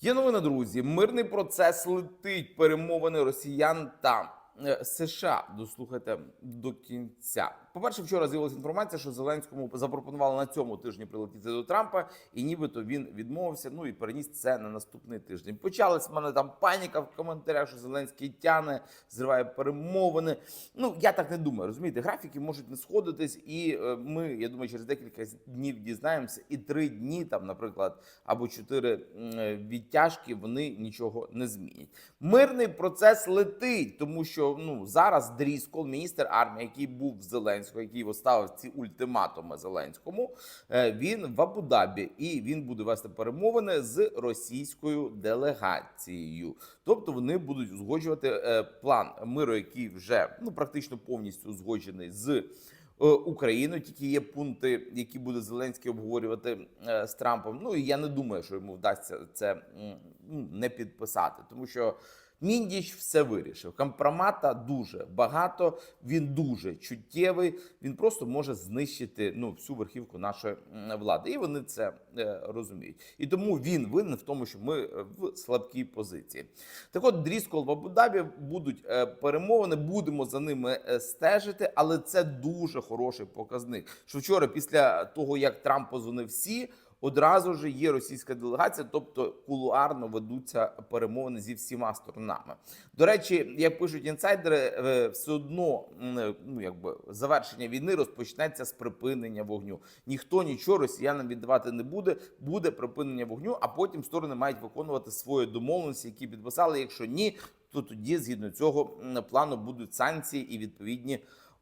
Є новина, друзі. Мирний процес летить. Перемовини росіян та е, США. Дослухайте до кінця. По-перше, вчора з'явилася інформація, що Зеленському запропонували на цьому тижні прилетіти до Трампа, і нібито він відмовився. Ну і переніс це на наступний тиждень. Почалась в мене там паніка в коментарях, що Зеленський тяне, зриває перемовини. Ну я так не думаю. Розумієте, графіки можуть не сходитись, і е, ми, я думаю, через декілька днів дізнаємося. І три дні, там, наприклад, або чотири е, відтяжки, вони нічого не змінять. Мирний процес летить, тому що ну зараз Дріскол, міністр армії, який був в Зеленського, який поставив ці ультиматуми Зеленському, е, він в Абу-Дабі і він буде вести перемовини з російською делегацією. Тобто вони будуть узгоджувати е, план миру, який вже ну практично повністю узгоджений з. е, Україною тільки є пункти, які буде Зеленський обговорювати з Трампом. Ну і я не думаю, що йому вдасться це ну, не підписати, тому що Міндіч все вирішив. Компромата дуже багато. Він дуже чуттєвий. Він просто може знищити ну всю верхівку нашої влади, і вони це е, розуміють. І тому він винен в тому, що ми е, в слабкій позиції. Так от Дріскол в Абу-Дабі будуть е, перемовини, будемо за ними е, стежити, але це дуже хороший показник. Що вчора, після того як Трамп позвонив всі. Одразу ж є російська делегація, тобто кулуарно ведуться перемовини зі всіма сторонами. До речі, як пишуть інсайдери, е, все одно м, ну якби завершення війни розпочнеться з припинення вогню. Ніхто нічого росіянам віддавати не буде. Буде припинення вогню, а потім сторони мають виконувати свої домовленості, які підписали. Якщо ні, то тоді згідно цього плану будуть санкції і відповідні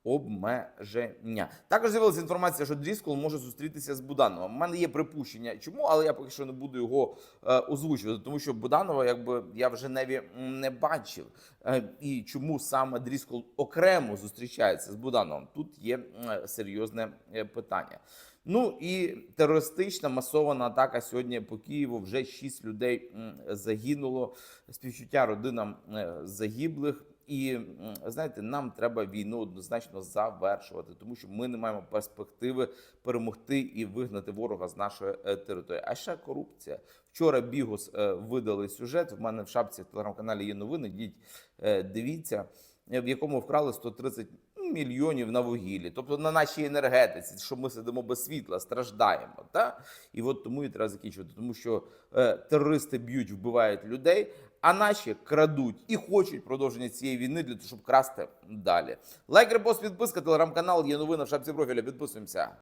обмеження. Також з'явилася інформація, що Дріскол може зустрітися з Будановим. У мене є припущення, чому, але я поки що не буду його е, озвучувати, тому що Буданова, якби я в Женеві не бачив. Е, і чому саме Дріскол окремо зустрічається з Будановим? Тут є м, серйозне е, питання. Ну і терористична масована атака сьогодні по Києву. Вже шість людей загинуло. Співчуття родинам е, загиблих. І знаєте, нам треба війну однозначно завершувати, тому що ми не маємо перспективи перемогти і вигнати ворога з нашої е, території. А ще корупція. Вчора Бігус е, видали сюжет. В мене в шапці в телеграм-каналі є новини. Йдіть, е, дивіться, в якому вкрали 130 мільйонів на вугіллі, тобто на нашій енергетиці, що ми сидимо без світла, страждаємо. Та? І от тому і треба закінчувати, тому що е, терористи б'ють, вбивають людей, а наші крадуть і хочуть продовження цієї війни для того, щоб красти далі. Лайк, репост, підписка, телеграм-канал, є новина в шапці профіля. Підписуємося.